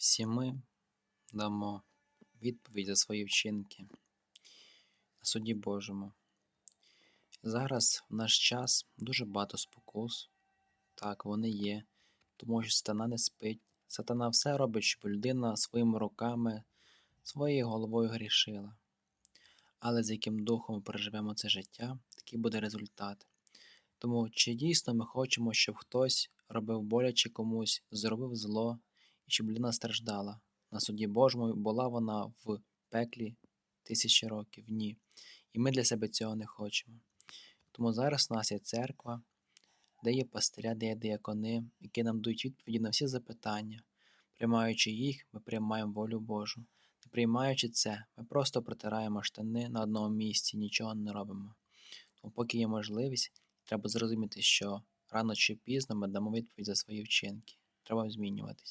Всі ми дамо відповідь за свої вчинки на суді Божому. Зараз в наш час дуже багато спокус. Так, вони є, тому що сатана не спить. Сатана все робить, щоб людина своїми руками, своєю головою грішила. Але з яким духом ми переживемо це життя, такий буде результат. Тому чи дійсно ми хочемо, щоб хтось робив боляче комусь, зробив зло, щоб людина страждала? На суді Божому була вона в пеклі тисячі років? Ні. І ми для себе цього не хочемо. Тому зараз у нас є церква, де є пастиря, де є диакони, які нам дають відповіді на всі запитання. Приймаючи їх, ми приймаємо волю Божу. Не приймаючи це, ми просто протираємо штани на одному місці, нічого не робимо. Тому, поки є можливість, треба зрозуміти, що рано чи пізно ми дамо відповідь за свої вчинки. Треба змінюватись.